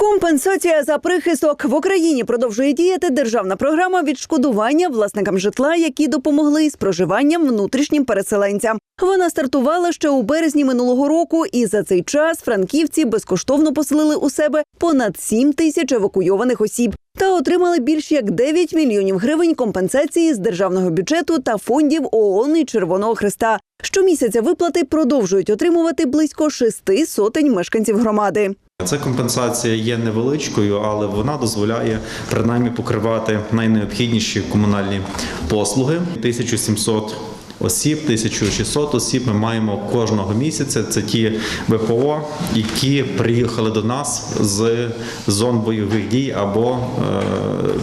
Компенсація за прихисток в Україні продовжує діяти державна програма відшкодування власникам житла, які допомогли з проживанням внутрішнім переселенцям. Вона стартувала ще у березні минулого року, і за цей час франківці безкоштовно поселили у себе понад 7 тисяч евакуйованих осіб та отримали більш як 9 мільйонів гривень компенсації з державного бюджету та фондів ООН і Червоного Христа. Щомісяця виплати продовжують отримувати близько шести сотень мешканців громади. Ця компенсація є невеличкою, але вона дозволяє принаймні покривати найнеобхідніші комунальні послуги. 1700 осіб, 1600 осіб ми маємо кожного місяця. Це ті ВПО, які приїхали до нас з зон бойових дій або е,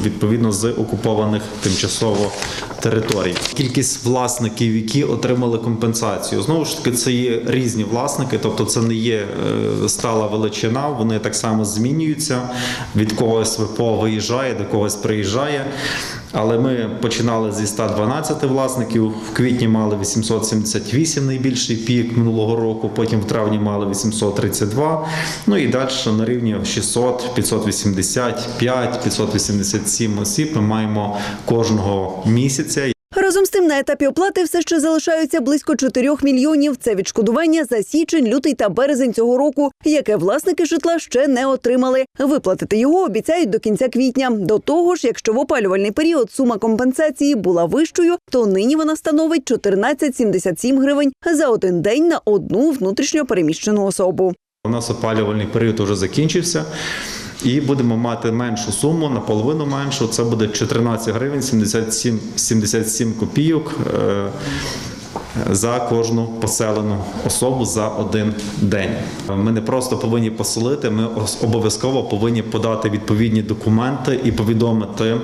відповідно з окупованих тимчасово територій. Кількість власників, які отримали компенсацію, знову ж таки, це є різні власники, тобто це не є е, стала величина. Вони так само змінюються. Від когось ВПО виїжджає, до когось приїжджає. Але ми починали зі 112 власників. В квітні мали 878 найбільший пік минулого року. Потім в травні мали 832. Ну і далі на рівні 600, 585, 587 осіб. Ми маємо кожного місяця. Тим на етапі оплати все ще залишаються близько 4 мільйонів. Це відшкодування за січень, лютий та березень цього року, яке власники житла ще не отримали. Виплатити його обіцяють до кінця квітня. До того ж, якщо в опалювальний період сума компенсації була вищою, то нині вона становить 14,77 гривень за один день на одну внутрішньо переміщену особу. У нас опалювальний період вже закінчився. І будемо мати меншу суму, наполовину меншу. Це буде 14 гривень 77, 77 копійок е, за кожну поселену особу за один день. Ми не просто повинні поселити, ми обов'язково повинні подати відповідні документи і повідомити,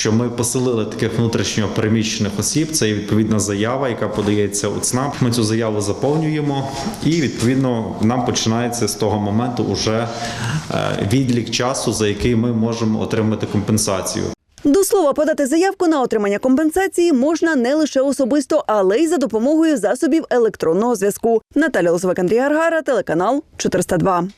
що ми поселили таких внутрішньо переміщених осіб. Це є відповідна заява, яка подається у ЦНАП. Ми цю заяву заповнюємо, і відповідно нам починається з того моменту уже е, відлік часу, за який ми можемо отримати компенсацію. До слова, подати заявку на отримання компенсації можна не лише особисто, але й за допомогою засобів електронного зв'язку. Наталя Лозвик, Андрій Гаргара, телеканал 402.